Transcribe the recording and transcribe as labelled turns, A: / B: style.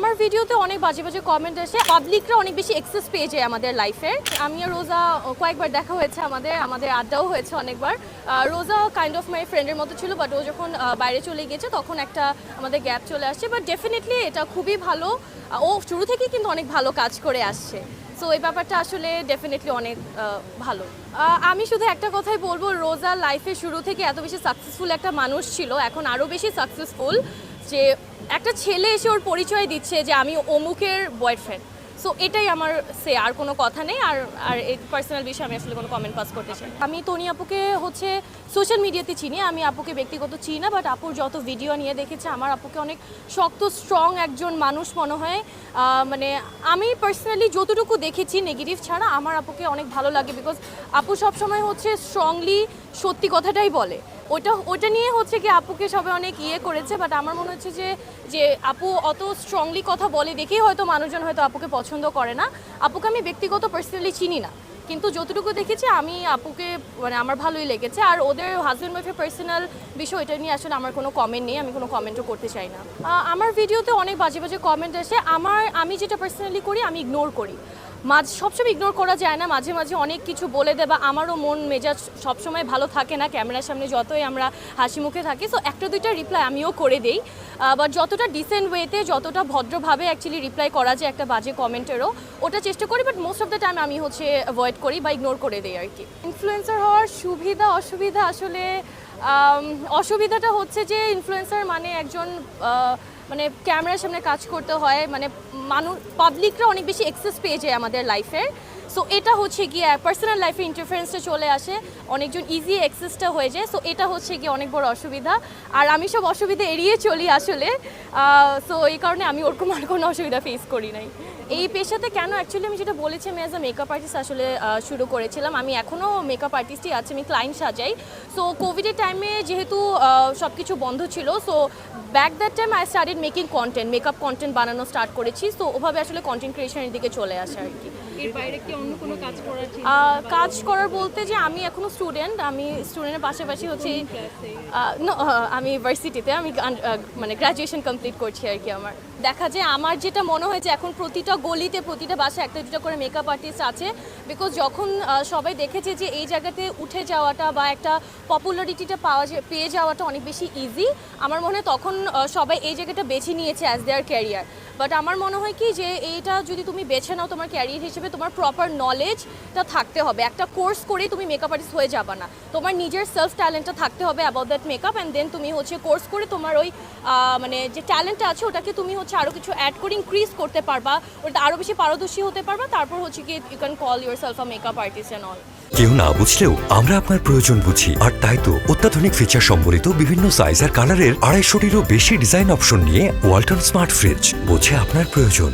A: আমার ভিডিওতে অনেক বাজে বাজে কমেন্ট আসে। পাবলিকরা অনেক বেশি এক্সেস পেয়ে যায় আমাদের লাইফের আমি আর রোজা কয়েকবার দেখা হয়েছে আমাদের আমাদের আড্ডাও হয়েছে অনেকবার। রোজা কাইন্ড অফ মাই ফ্রেন্ডের মতো ছিল বাট ও যখন বাইরে চলে গিয়েছে, তখন একটা আমাদের গ্যাপ চলে আসছে। বাট ডেফিনেটলি এটা খুবই ভালো। ও শুরু থেকেই কিন্তু অনেক ভালো কাজ করে আসছে। সো এই ব্যাপারটা আসলে ডেফিনেটলি অনেক ভালো। আমি শুধু একটা কথাই বলব, রোজা লাইফে শুরু থেকে এত বেশি সাকসেসফুল একটা মানুষ ছিল, এখন আরও বেশি সাকসেসফুল যে একটা ছেলে এসে ওর পরিচয় দিচ্ছে যে আমি অমুকের বয়ফ্রেন্ড সো এটাই আমার সে আর কোনো কথা নেই। আর আর এই পার্সোনাল বিষয়ে আমি আসলে কোনো কমেন্ট পাস করতে চাই আমি তনি আপুকে হচ্ছে সোশ্যাল মিডিয়াতে চিনি, আমি আপুকে ব্যক্তিগত চিনি না বাট আপুর যত ভিডিও নিয়ে দেখেছে, আমার আপুকে অনেক শক্ত স্ট্রং একজন মানুষ মনে হয়। মানে আমি পার্সোনালি যতটুকু দেখেছি নেগেটিভ ছাড়া, আমার আপুকে অনেক ভালো লাগে বিকজ আপু সবসময় হচ্ছে স্ট্রংলি সত্যি কথাটাই বলে। ওটা ওটা নিয়ে হচ্ছে কি আপুকে সবাই অনেক ইয়ে করেছে বাট আমার মনে হচ্ছে যে যে আপু অত স্ট্রংলি কথা বলে দেখেই হয়তো মানুষজন হয়তো আপুকে পছন্দ করে না। আপুকে আমি ব্যক্তিগত পার্সোনালি চিনি না। কিন্তু যতটুকু দেখেছি আমি আপুকে মানে আমার ভালোই লেগেছে। আর ওদের হাজব্যান্ড ওয়াইফের পার্সোনাল বিষয় এটা নিয়ে আসলে আমার কোনো কমেন্ট নেই, আমি কোনো কমেন্টও করতে চাই না। আমার ভিডিওতে অনেক বাজে বাজে কমেন্ট আসে। আমার, আমি যেটা পার্সোনালি করি, আমি ইগনোর করি। মাঝ সবসময় ইগনোর করা যায় না। মাঝে মাঝে অনেক কিছু বলে দেয় বা আমারও মন মেজাজ সবসময় ভালো থাকে না, ক্যামেরার সামনে যতই আমরা হাসি মুখে থাকি। সো একটা দুইটা রিপ্লাই আমিও করে দেই। বাট যতটা ডিসেন্ট ওয়েতে যতটা ভদ্রভাবে অ্যাকচুয়ালি রিপ্লাই করা যায় একটা বাজে কমেন্টেরও ওটা চেষ্টা করি but most of the time আমি হচ্ছে অ্যাভয়েড করি বা ইগনোর করে দিই আর কি। ইনফ্লুয়েন্সার হওয়ার সুবিধা, অসুবিধা আসলে অসুবিধাটা হচ্ছে যে ইনফ্লুয়েন্সার মানে একজন মানে ক্যামেরার সামনে কাজ করতে হয় মানে মানুষ পাবলিকরা অনেক বেশি এক্সেস পেয়ে যায় আমাদের লাইফের সো এটা হচ্ছে গিয়ে পার্সোনাল লাইফে ইন্টারফারেন্সটা চলে আসে, অনেকজন ইজি অ্যাক্সেসটা হয়ে যায়। সো এটা হচ্ছে গিয়ে অনেক বড় অসুবিধা। আর আমি সব অসুবিধা এড়িয়ে চলি আসলে। সো এই কারণে আমি ওরকম আর কোনো অসুবিধা ফেস করি নাই। এই পেশাতে কেন? অ্যাকচুয়ালি আমি যেটা বলেছি আমি অ্যাজ আ মেকআপ আর্টিস্ট আসলে শুরু করেছিলাম। আমি এখনও মেকআপ আর্টিস্টই আছি আমি ক্লায়েন্ট সাজাই। সো কোভিডের টাইমে যেহেতু সব কিছু বন্ধ ছিল so back that time I started making content makeup content বানানো স্টার্ট করেছি। সো ওভাবে আসলে কন্টেন্ট ক্রিয়েশনের দিকে চলে আসে আর কি।
B: এর বাইরে কি অন্য কোনো কাজ করার
A: কাজ করার বলতে যে আমি এখনও স্টুডেন্ট আমি স্টুডেন্টের পাশাপাশি হচ্ছে আমি ভার্সিটিতে আমি মানে গ্র্যাজুয়েশন কমপ্লিট করছি আর কি আমার। দেখা যায় আমার যেটা মনে হয় যে এখন প্রতিটা গলিতে প্রতিটা বাসায় একটা দুটা করে মেকআপ আর্টিস্ট আছে। বিকজ যখন সবাই দেখেছে যে এই জায়গাতে উঠে যাওয়াটা বা একটা পপুলারিটিটা পাওয়া পেয়ে যাওয়াটা অনেক বেশি ইজি আমার মনে হয় তখন সবাই এই জায়গাটা বেছে নিয়েছে অ্যাজ দেয়ার ক্যারিয়ার বাট আমার মনে হয় কি যে, এইটা যদি তুমি বেছে নাও তোমার ক্যারিয়ার হিসেবে, তোমার প্রপার নলেজটা থাকতে হবে। একটা কোর্স করেই তুমি মেকআপ আর্টিস্ট হয়ে যাবে না। তোমার নিজের সেলফ ট্যালেন্টটা থাকতে হবে about that makeup and then তুমি হচ্ছে কোর্স করে তোমার ওই মানে যে ট্যালেন্টটা আছে, ওটাকে তুমি হচ্ছে আরও কিছু অ্যাড করে ইনক্রিজ করতে পারবা। আরও বেশি পারদর্শী হতে পারবা। তারপর হচ্ছে কি you can call yourself a makeup artist and all
C: কেউ না বুঝলেও আমরা আপনার প্রয়োজন বুঝি। আর তাই তো অত্যাধুনিক ফিচার সম্বলিত বিভিন্ন সাইজ আর কালারের আড়াইশোটিরও বেশি ডিজাইন অপশন নিয়ে ওয়ালটন স্মার্ট ফ্রিজ বোঝে আপনার প্রয়োজন।